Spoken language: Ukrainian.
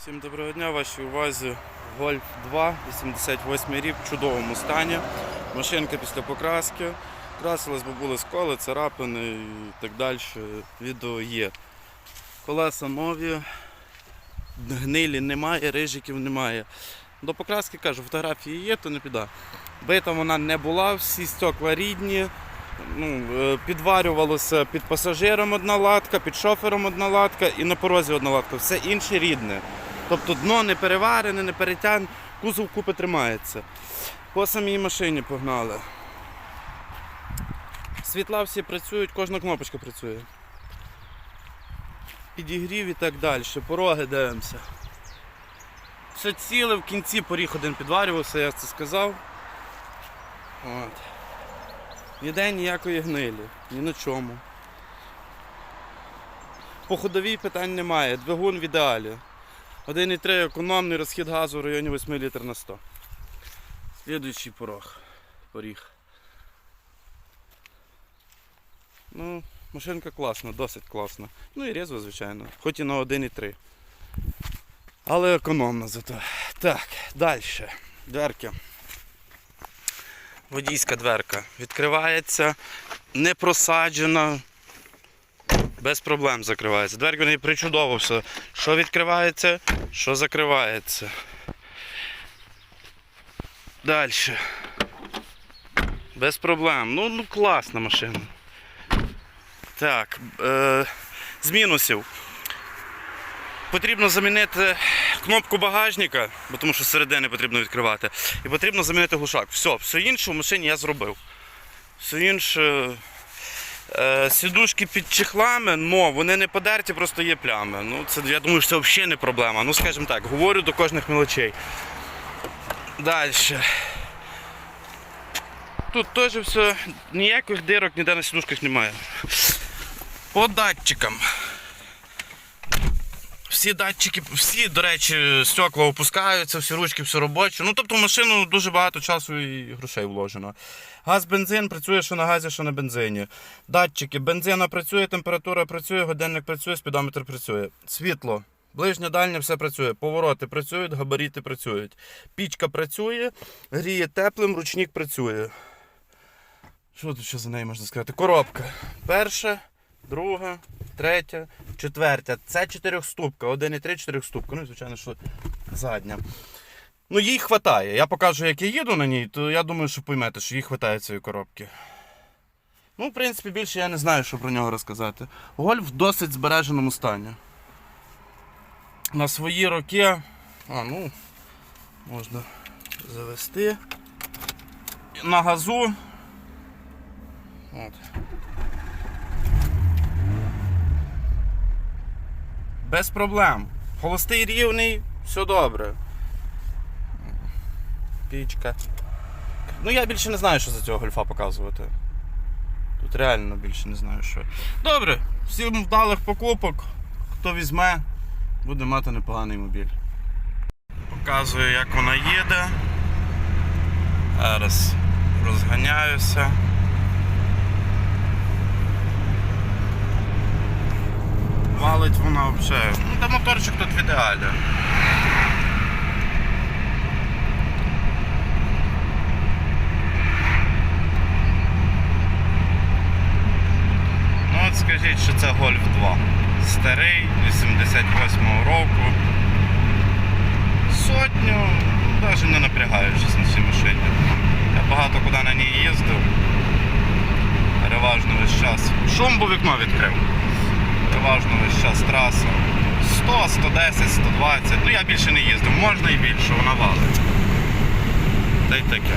Всім доброго дня, вашій увазі. Гольф 2, 88 рік, в чудовому стані. Машинка після покраски. Красилась, бо були сколи, царапини і так далі. Відео є. Колеса нові, гнилі немає, рижиків немає. До покраски кажу, фотографії є, то не піда. Бита вона не була, всі стекла рідні. Ну, е, підварювалося під пасажиром одна латка, під шофером одна латка і на порозі одна латка. Все інше рідне. Тобто дно не переварене, не перетягне, кузов купи тримається. По самій машині погнали. Світла всі працюють, кожна кнопочка працює. Підігрів і так далі. Пороги дивимося. Все ціле, в кінці поріг один підварювався, я це сказав. От. Ніде ніякої гнилі, ні на чому. По ходовій питань немає. Двигун в ідеалі. 1,3 економний розхід газу в районі 8 літр на 100. Слідуючий порог. Поріг. Ну, машинка класна, досить класна. Ну і резво, звичайно. Хоч і на 1,3. Але економна зато. Так, далі. Дверки. Водійська дверка відкривається, не просаджена, без проблем закривається. Дверка не причудово все. Що відкривається, що закривається. Далі. Без проблем. Ну, ну класна машина. Так. Е, з мінусів. Потрібно замінити кнопку багажника, бо тому що зсередини потрібно відкривати. І потрібно замінити глушак. Все, все інше в машині я зробив. Все інше. Е, сідушки під чехлами, но вони не подерті, просто є плями. Ну, це, я думаю, що це взагалі не проблема. Ну, скажімо так, говорю до кожних мелочей. Далі. Тут теж все, ніяких дирок ніде на сідушках немає. По датчикам. Всі датчики, всі, до речі, стекла опускаються, всі ручки, все робоче. Ну, тобто в машину дуже багато часу і грошей вложено. Газ, бензин працює що на газі, що на бензині. Датчики, бензина працює, температура працює, годинник працює, спідометр працює. Світло. Ближнє, дальнє, все працює. Повороти працюють, габаріти працюють. Пічка працює, гріє теплим, ручник працює. Що тут ще за нею можна сказати? Коробка. Перша, друга, третя, четвертя. Це чотирьохступка. 1,3 чотирьохступка. Ну і звичайно, що задня. Ну, їй хватає. Я покажу, як я їду на ній, то я думаю, що поймете, що їй хватає цієї коробки. Ну, в принципі, більше я не знаю, що про нього розказати. Гольф в досить збереженому стані. На свої роки. А, ну, можна завести. На газу. От. Без проблем. Холостий рівний, все добре. Пічка. Ну я більше не знаю, що за цього гольфа показувати. Тут реально більше не знаю що. Добре, всім вдалих покупок. Хто візьме, буде мати непоганий мобіль. Показую, як вона їде. Зараз розганяюся. Валить вона взагалі. Ну, та моторчик тут в ідеалі. Ну от скажіть, що це Гольф 2. Старий, 88-го року. Сотню, навіть не напрягаючись на цій машині. Я багато куди на ній їздив. Переважно весь час. Шум бо вікно відкрив. Переважно весь час траса. 100, 110, 120. Ну я більше не їздив, можна і більше, вона валить. Та й таке.